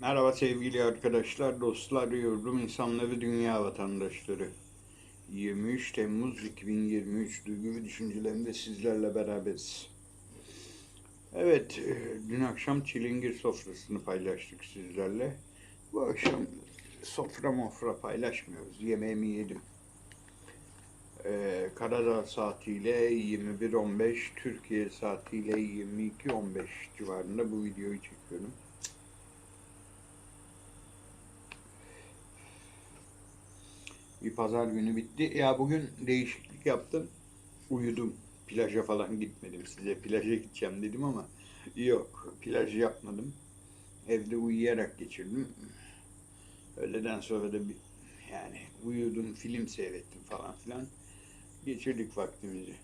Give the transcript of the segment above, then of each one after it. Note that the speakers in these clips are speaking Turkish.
Merhaba sevgili arkadaşlar, dostlar, yurdum insanları, dünya vatandaşları. 23 Temmuz 2023 duygu ve düşüncelerimde sizlerle beraberiz. Evet, dün akşam çilingir sofrasını paylaştık sizlerle. Bu akşam sofra mofra paylaşmıyoruz, yemeğimi yedim. Ee, Karadağ saatiyle 21.15, Türkiye saatiyle 22.15 civarında bu videoyu çekiyorum. Bir pazar günü bitti. Ya bugün değişiklik yaptım. Uyudum. Plaja falan gitmedim. Size plaja gideceğim dedim ama yok. Plaj yapmadım. Evde uyuyarak geçirdim. Öğleden sonra da bir, yani uyudum, film seyrettim falan filan. Geçirdik vaktimizi.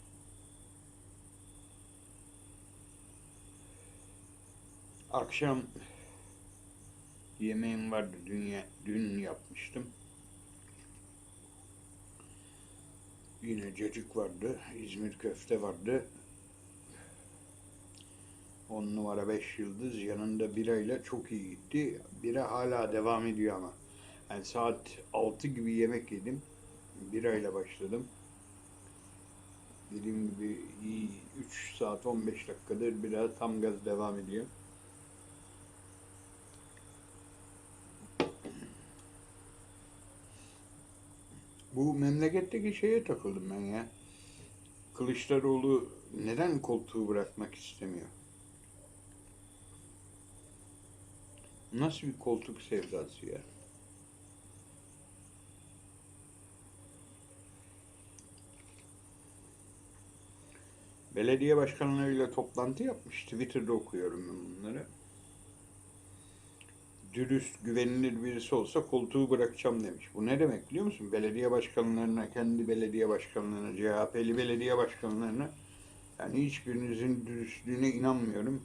Akşam yemeğim vardı. Dün, dün yapmıştım. Yine cacık vardı, İzmir köfte vardı. 10 numara 5 yıldız yanında birayla çok iyi gitti. Bira hala devam ediyor ama. Yani saat 6 gibi yemek yedim. Birayla başladım. Dediğim gibi 3 saat 15 dakikadır bira tam gaz devam ediyor. Bu memleketteki şeye takıldım ben ya. Kılıçdaroğlu neden koltuğu bırakmak istemiyor? Nasıl bir koltuk sevdası ya? Belediye başkanlarıyla toplantı yapmış. Twitter'da okuyorum ben bunları. Dürüst, güvenilir birisi olsa koltuğu bırakacağım demiş. Bu ne demek biliyor musun? Belediye başkanlarına, kendi belediye başkanlarına, CHP'li belediye başkanlarına yani hiçbirinizin dürüstlüğüne inanmıyorum.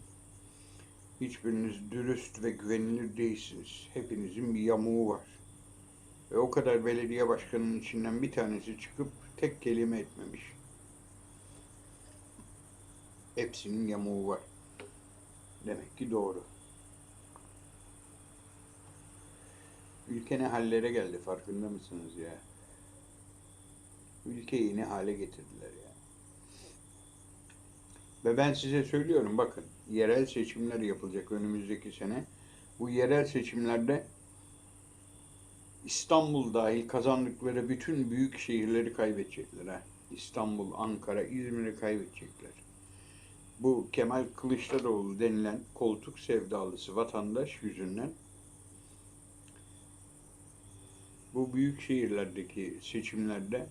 Hiçbiriniz dürüst ve güvenilir değilsiniz. Hepinizin bir yamuğu var. Ve o kadar belediye başkanının içinden bir tanesi çıkıp tek kelime etmemiş. Hepsinin yamuğu var. Demek ki doğru. Ülke ne hallere geldi farkında mısınız ya? Ülkeyi ne hale getirdiler ya. Ve ben size söylüyorum bakın yerel seçimler yapılacak önümüzdeki sene. Bu yerel seçimlerde İstanbul dahil kazandıkları bütün büyük şehirleri kaybedecekler. Ha. İstanbul, Ankara, İzmir'i kaybedecekler. Bu Kemal Kılıçdaroğlu denilen koltuk sevdalısı vatandaş yüzünden bu büyük şehirlerdeki seçimlerde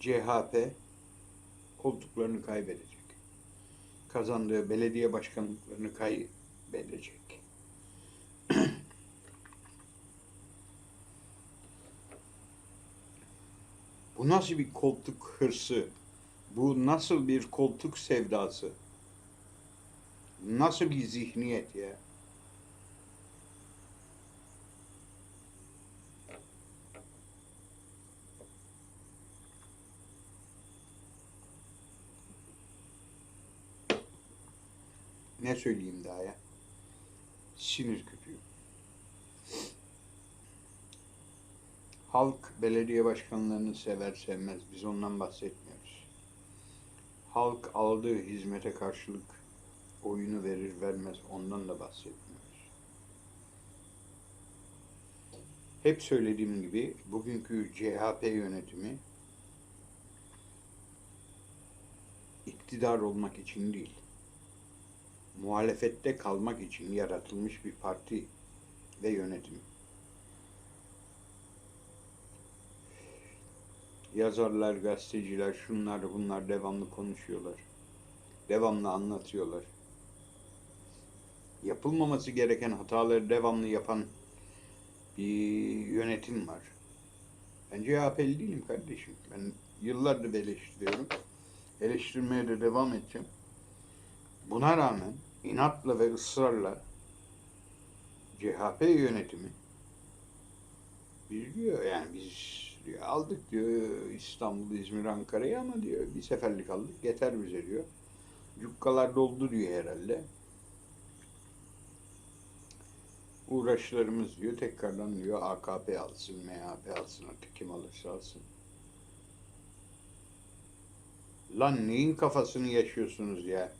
CHP koltuklarını kaybedecek. Kazandığı belediye başkanlıklarını kaybedecek. Bu nasıl bir koltuk hırsı? Bu nasıl bir koltuk sevdası? Nasıl bir zihniyet ya? Ne söyleyeyim daha ya? Sinir küpüğü. Halk belediye başkanlarını sever sevmez. Biz ondan bahsetmiyoruz. Halk aldığı hizmete karşılık oyunu verir vermez ondan da bahsetmiyoruz. Hep söylediğim gibi bugünkü CHP yönetimi iktidar olmak için değil, muhalefette kalmak için yaratılmış bir parti ve yönetim. Yazarlar, gazeteciler, şunlar bunlar devamlı konuşuyorlar. Devamlı anlatıyorlar. Yapılmaması gereken hataları devamlı yapan bir yönetim var. Ben CHP'li değilim kardeşim. Ben yıllardır eleştiriyorum. Eleştirmeye de devam edeceğim. Buna rağmen inatla ve ısrarla CHP yönetimi biz diyor yani biz diyor aldık diyor İstanbul, İzmir, Ankara'yı ama diyor bir seferlik aldık yeter bize diyor. Cukkalar doldu diyor herhalde. uğraşlarımız diyor tekrardan diyor AKP alsın, MHP alsın artık kim alırsa alsın. Lan neyin kafasını yaşıyorsunuz ya?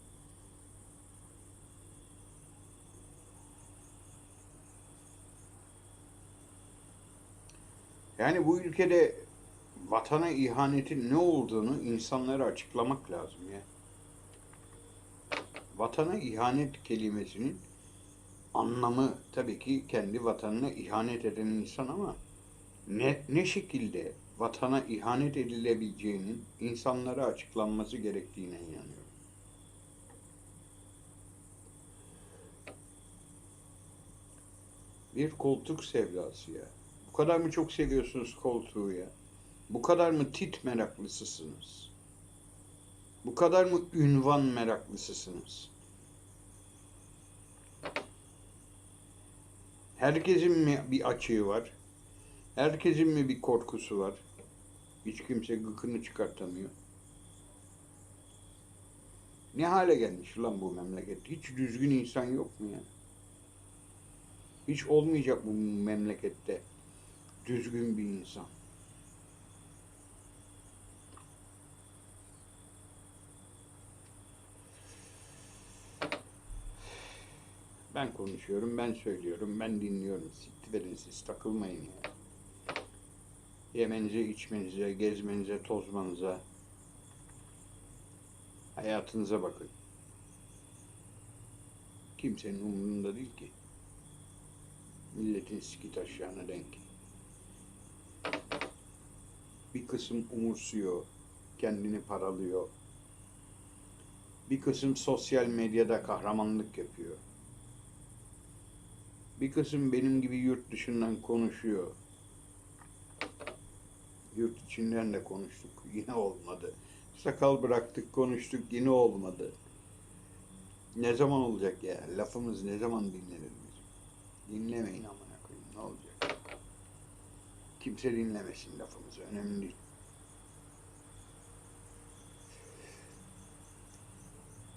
Yani bu ülkede vatana ihanetin ne olduğunu insanlara açıklamak lazım ya. Vatana ihanet kelimesinin anlamı tabii ki kendi vatanına ihanet eden insan ama ne, ne şekilde vatana ihanet edilebileceğinin insanlara açıklanması gerektiğine inanıyorum. Bir koltuk sevdası ya. Bu kadar mı çok seviyorsunuz koltuğu ya? Bu kadar mı tit meraklısısınız? Bu kadar mı ünvan meraklısısınız? Herkesin mi bir açığı var? Herkesin mi bir korkusu var? Hiç kimse gıkını çıkartamıyor. Ne hale gelmiş lan bu memleket? Hiç düzgün insan yok mu ya? Hiç olmayacak bu memlekette düzgün bir insan. Ben konuşuyorum, ben söylüyorum, ben dinliyorum. Siktiverin siz, takılmayın ya. Yemenize, içmenize, gezmenize, tozmanıza, hayatınıza bakın. Kimsenin umurunda değil ki. Milletin siki taşlarına denk. Bir kısım umursuyor, kendini paralıyor. Bir kısım sosyal medyada kahramanlık yapıyor. Bir kısım benim gibi yurt dışından konuşuyor. Yurt içinden de konuştuk. Yine olmadı. Sakal bıraktık, konuştuk. Yine olmadı. Ne zaman olacak ya? Lafımız ne zaman dinlenir? Dinlemeyin olacak? Kimse dinlemesin lafımızı. Önemli değil.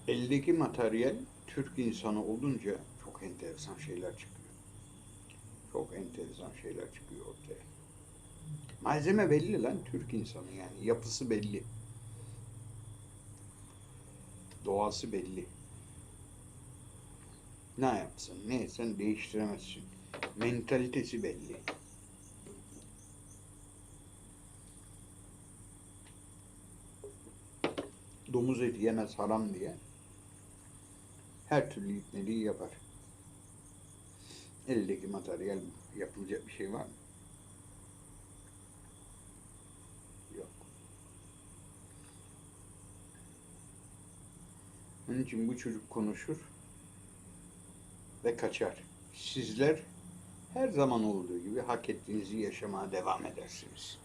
Eldeki materyal Türk insanı olunca çok enteresan şeyler çıkıyor. Çok enteresan şeyler çıkıyor ortaya. Malzeme belli lan Türk insanı yani. Yapısı belli. Doğası belli. Ne yapsın, ne etsen değiştiremezsin. Mentalitesi belli. Domuz eti yemez haram diye her türlü ipneliği yapar. Eldeki materyal yapılacak bir şey var mı? Yok. Onun için bu çocuk konuşur ve kaçar. Sizler her zaman olduğu gibi hak ettiğinizi yaşamaya devam edersiniz.